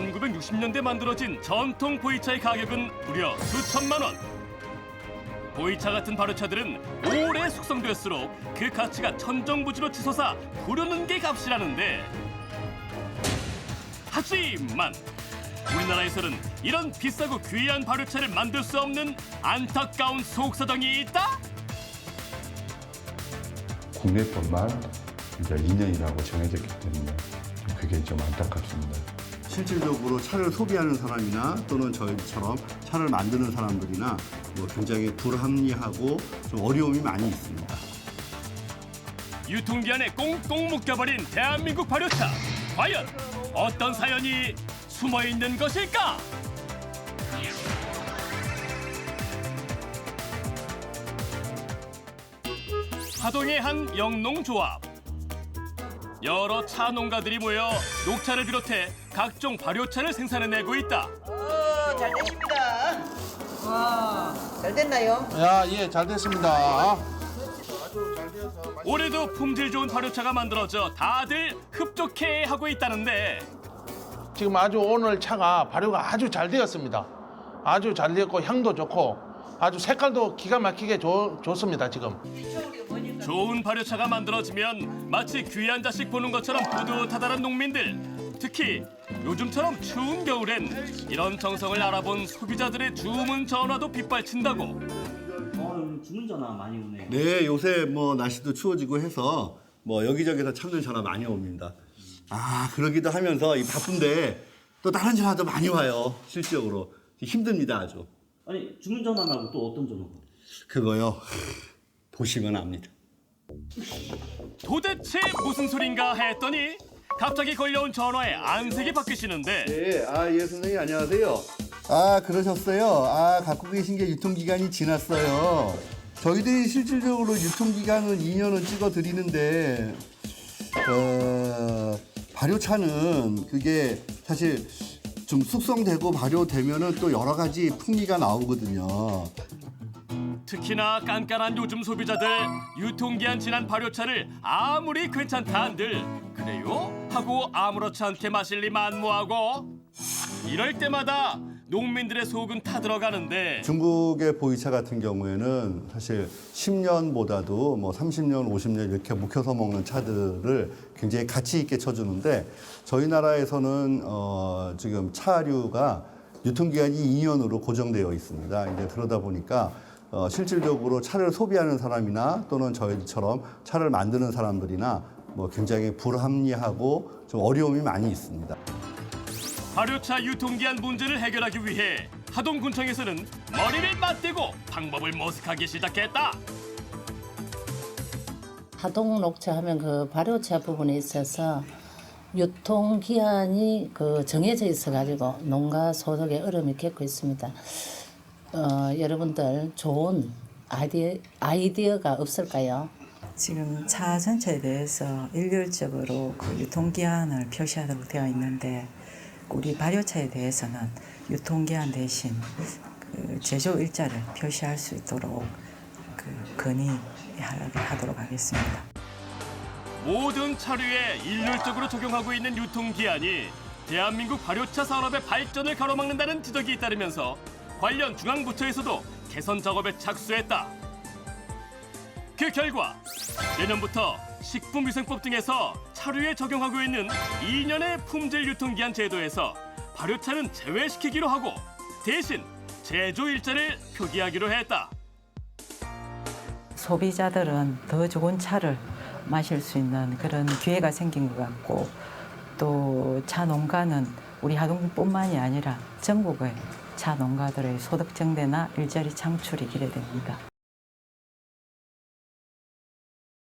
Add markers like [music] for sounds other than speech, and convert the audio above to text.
1960년대 만들어진 전통 보이차의 가격은 무려 수천만 원. 보이차 같은 발효차들은 오래 숙성될수록 그 가치가 천정부지로 치솟아 부르는 게 값이라는데 하지만 우리나라에서는 이런 비싸고 귀한 발효차를 만들 수 없는 안타까운 속사정이 있다? 국내법만 이제 2년이라고 정해졌기 때문에 좀 그게 좀 안타깝습니다. 실질적으로 차를 소비하는 사람이나 또는 저희처럼 차를 만드는 사람들이나 뭐 굉장히 불합리하고 좀 어려움이 많이 있습니다. 유통기한에 꽁꽁 묶여버린 대한민국 발효차 과연 어떤 사연이 숨어 있는 것일까? 하동의 한 영농조합 여러 차 농가들이 모여 녹차를 비롯해 각종 발효차를 생산해내고 있다. 어, 잘 되십니다. 와, 잘 됐나요? 야, 예, 잘 됐습니다. 올해도 품질 좋은 발효차가 만들어져 다들 흡족해 하고 있다는데 지금 아주 오늘 차가 발효가 아주 잘 되었습니다. 아주 잘 되었고 향도 좋고 아주 색깔도 기가 막히게 좋, 좋습니다, 지금. 좋은 발효차가 만들어지면 마치 귀한 자식 보는 것처럼 뿌듯하다는 농민들. 특히 요즘처럼 추운 겨울엔 이런 정성을 알아본 소비자들의 주문 전화도 빗발친다고. 어, 주문 전화 많이 오네요. 네, 요새 뭐 날씨도 추워지고 해서 뭐 여기저기서 참는 전화 많이 옵니다. 아, 그러기도 하면서 이 바쁜데 또 다른 전화도 많이 와요. 실질적으로 힘듭니다, 아주. 아니 주문 전화 말고 또 어떤 전화가? 그거요. [laughs] 보시면 압니다. 도대체 무슨 소린가 했더니 갑자기 걸려온 전화에 안색이 바뀌시는데 네, 아, 예, 선생님 안녕하세요. 아, 그러셨어요. 아, 갖고 계신 게 유통기간이 지났어요. 저희들이 실질적으로 유통기간은 2년은 찍어 드리는데, 어, 발효차는 그게 사실 좀 숙성되고 발효되면은 또 여러 가지 풍미가 나오거든요. 특히나 깐깐한 요즘 소비자들 유통기한 지난 발효차를 아무리 괜찮다 한들 그래요? 하고 아무렇지 않게 마실 리 만무하고 이럴 때마다 농민들의 속은 타들어가는데 중국의 보이차 같은 경우에는 사실 10년보다도 뭐 30년, 50년 이렇게 묵혀서 먹는 차들을 굉장히 가치 있게 쳐주는데 저희 나라에서는 어 지금 차류가 유통기한이 2년으로 고정되어 있습니다. 이제 그러다 보니까 어 실질적으로 차를 소비하는 사람이나 또는 저희처럼 차를 만드는 사람들이나 뭐 굉장히 불합리하고 좀 어려움이 많이 있습니다. 발효차 유통기한 문제를 해결하기 위해 하동군청에서는 머리를 맞대고 방법을 모색하기 시작했다. 하동 녹차 하면 그 발효차 부분에 있어서 유통 기한이 그 정해져 있어 가지고 농가 소득에 어려움이 겪고 있습니다. 어, 여러분들 좋은 아이디어, 아이디어가 없을까요? 지금 차 전체에 대해서 일률적으로 그 유통기한을 표시하도록 되어 있는데 우리 발효차에 대해서는 유통기한 대신 그 제조 일자를 표시할 수 있도록 그 건의하도록 하겠습니다. 모든 차류에 일률적으로 적용하고 있는 유통기한이 대한민국 발효차 산업의 발전을 가로막는다는 지적이 잇따르면서 관련 중앙부처에서도 개선 작업에 착수했다. 그 결과 내년부터 식품위생법 등에서 차류에 적용하고 있는 2년의 품질 유통기한 제도에서 발효차는 제외시키기로 하고 대신 제조 일자를 표기하기로 했다. 소비자들은 더 좋은 차를 마실 수 있는 그런 기회가 생긴 것 같고 또 차 농가는 우리 하동뿐만이 아니라 전국의 차 농가들의 소득 증대나 일자리 창출이 기대됩니다.